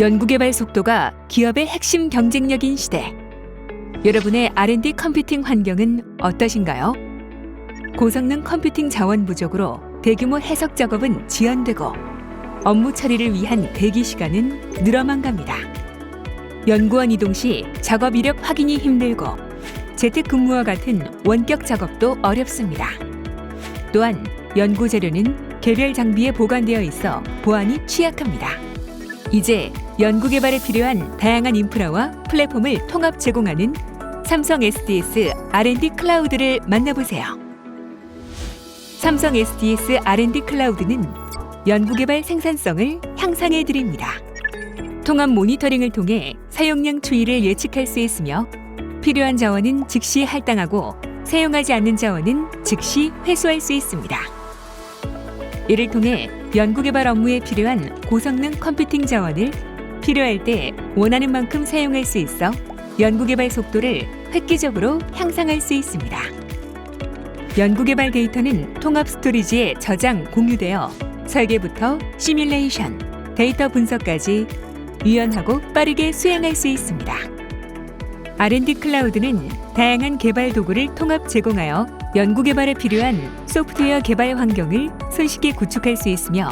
연구개발 속도가 기업의 핵심 경쟁력인 시대. 여러분의 R&D 컴퓨팅 환경은 어떠신가요? 고성능 컴퓨팅 자원 부족으로 대규모 해석 작업은 지연되고 업무 처리를 위한 대기 시간은 늘어만 갑니다. 연구원 이동 시 작업 이력 확인이 힘들고 재택 근무와 같은 원격 작업도 어렵습니다. 또한 연구 자료는 개별 장비에 보관되어 있어 보안이 취약합니다. 이제 연구 개발에 필요한 다양한 인프라와 플랫폼을 통합 제공하는 삼성 SDS R&D 클라우드를 만나보세요. 삼성 SDS R&D 클라우드는 연구 개발 생산성을 향상해 드립니다. 통합 모니터링을 통해 사용량 추이를 예측할 수 있으며 필요한 자원은 즉시 할당하고 사용하지 않는 자원은 즉시 회수할 수 있습니다. 이를 통해 연구개발 업무에 필요한 고성능 컴퓨팅 자원을 필요할 때 원하는 만큼 사용할 수 있어 연구개발 속도를 획기적으로 향상할 수 있습니다. 연구개발 데이터는 통합 스토리지에 저장, 공유되어 설계부터 시뮬레이션, 데이터 분석까지 유연하고 빠르게 수행할 수 있습니다. R&D 클라우드는 다양한 개발 도구를 통합 제공하여 연구 개발에 필요한 소프트웨어 개발 환경을 손쉽게 구축할 수 있으며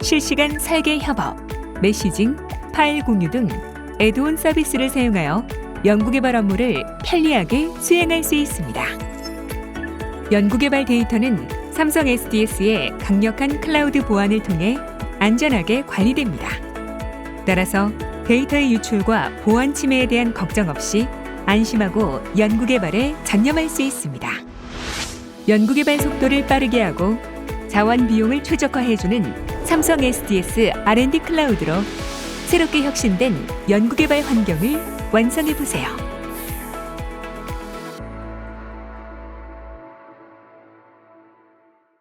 실시간 설계 협업, 메시징, 파일 공유 등 애드온 서비스를 사용하여 연구 개발 업무를 편리하게 수행할 수 있습니다. 연구 개발 데이터는 삼성 SDS의 강력한 클라우드 보안을 통해 안전하게 관리됩니다. 따라서 데이터의 유출과 보안 침해에 대한 걱정 없이 안심하고 연구 개발에 전념할 수 있습니다. 연구 개발 속도를 빠르게 하고 자원 비용을 최적화해주는 삼성 SDS R&D 클라우드로 새롭게 혁신된 연구 개발 환경을 완성해 보세요.